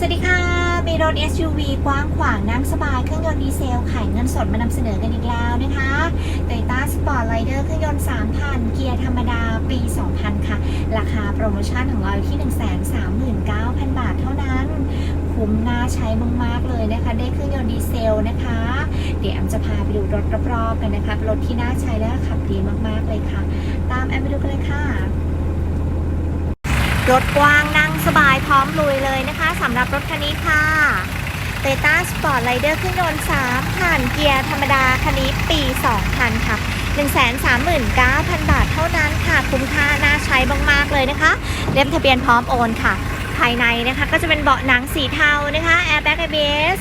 สวัสดีค่ะมีรถ SUV กว้างขวางนั่งสบายเครื่องยนต์ดีเซลขายเงินสดมานำเสนอกันอีกแล้วนะคะ Toyota Sportlider เครื่องยนต์ 3,000 เกียร์ธรรมดาปี 2000 ค่ะ ราคาโปรโมชั่นของเราอยู่ที่ 139,000 บาทเท่านั้น คุ้มน่าใช้มากๆเลยนะคะ ได้เครื่องยนต์ดีเซลนะคะ เดี๋ยวแอมจะพาไปดูรถรอบๆกันนะคะรถที่น่าใช้และขับดีมากๆเลยค่ะ ตามแอมไปดูกันเลยค่ะ รถกว้างนั่ง สบายพร้อมลุยเลยนะคะสำหรับรถคันนี้ค่ะ t o y ต้าสปอร์ตไ d เดอร์เครื่องยนต์3ผ่านเกียร์ธรรมดาคันนี้ปี 2000 ค่ะ 139,000 บาทเท่านั้นค่ะ คุ้มค่าน่าใช้มากๆเลยนะคะ เล่มทะเบียนพร้อมโอนค่ะ ภายในนะคะก็จะเป็นเบาะหนังสีเทานะคะ Airbag ABS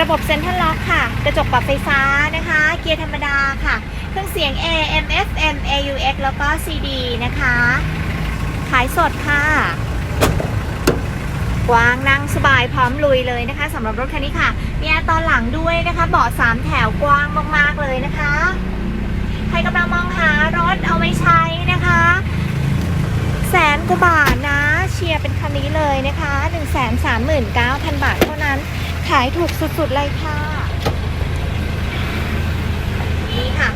ระบบเซ็นทรัลล็อกค่ะ กระจกปรับไฟฟ้านะคะ เกียร์ธรรมดาค่ะ เครื่องเสียง AM FM AUX แล้วก็ CD นะคะ ขายสดค่ะ กว้างนั่งสบายพร้อมลุยเลยนะคะสำหรับรถคันนี้ค่ะ มีแอร์ตอนหลังด้วยนะคะเบาะสามแถวกว้างมากๆเลยนะคะ ใครกำลังมองหารถเอาไว้ใช้นะคะ แสนกว่าบาทนะ เชียร์เป็นคันนี้เลยนะคะ1 3 9 0 0 0 บาทเท่านั้น ขายถูกสุดๆเลยค่ะนี่ค่ะ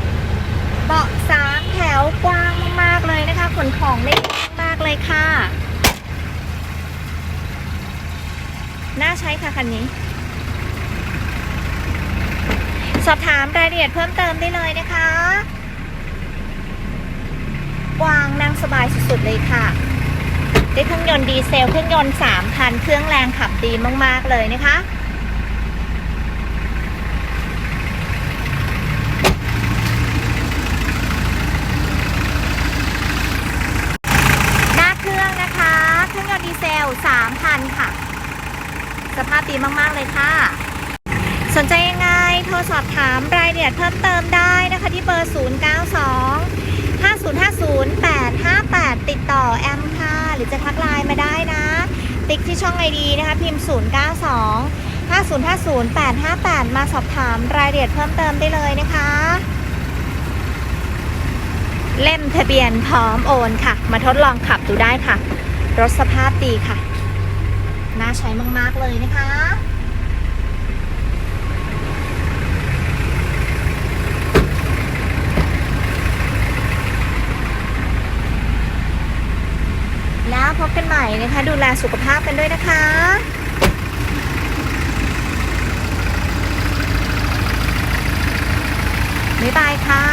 เบาะสามแถวกว้างมากๆเลยนะคะขนของได้ดีมากเลยค่ะ น่าใช้ค่ะคันนี้ สอบถามรายละเอียดเพิ่มเติมได้เลยนะคะวางนั่งสบายสุดๆเลยค่ะได้เครื่องยนต์ดีเซลเครื่องยนต์3,000เครื่องแรงขับดีมากๆเลยนะคะหน้าเครื่องนะคะ เครื่องยนต์ดีเซล3,000ค่ะ สภาพดีมากๆเลยค่ะ สนใจยังไงโทรสอบถามรายละเอียดเพิ่มเติมได้นะคะที่เบอร์ 092 5050 858 ติดต่อแอมค่ะ หรือจะทักไลน์มาได้นะ ติ๊กที่ช่องไอดีนะคะ พิมพ์ 092 5050 858 มาสอบถามรายละเอียดเพิ่มเติมได้เลยนะคะ เล่มทะเบียนพร้อมโอนค่ะ มาทดลองขับดูได้ค่ะ รถสภาพดีค่ะ น่าใช้มาก ๆ เลยนะคะแล้วพบกันใหม่นะคะ ดูแลสุขภาพกันด้วยนะคะบ๊ายบายค่ะ